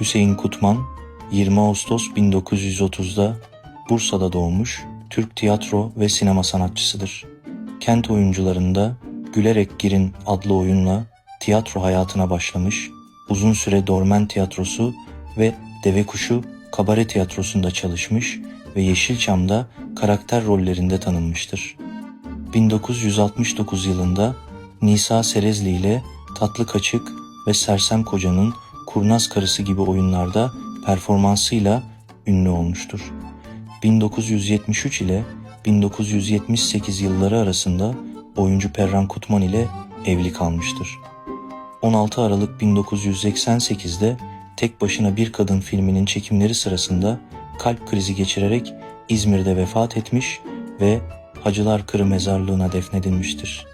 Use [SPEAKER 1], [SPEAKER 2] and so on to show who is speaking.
[SPEAKER 1] Hüseyin Kutman 20 Ağustos 1930'da Bursa'da doğmuş Türk tiyatro ve sinema sanatçısıdır. Kent oyuncularında Gülerek Girin adlı oyunla tiyatro hayatına başlamış, uzun süre Dormen Tiyatrosu ve Deve Kuşu Kabare Tiyatrosu'nda çalışmış ve Yeşilçam'da karakter rollerinde tanınmıştır. 1969 yılında Nisa Serezli ile Tatlı Kaçık ve Sersem Koca'nın Kurnaz Karısı gibi oyunlarda performansıyla ünlü olmuştur. 1973 ile 1978 yılları arasında oyuncu Perran Kutman ile evli kalmıştır. 16 Aralık 1988'de Tek Başına Bir Kadın filminin çekimleri sırasında kalp krizi geçirerek İzmir'de vefat etmiş ve Hacılar Kırı mezarlığına defnedilmiştir.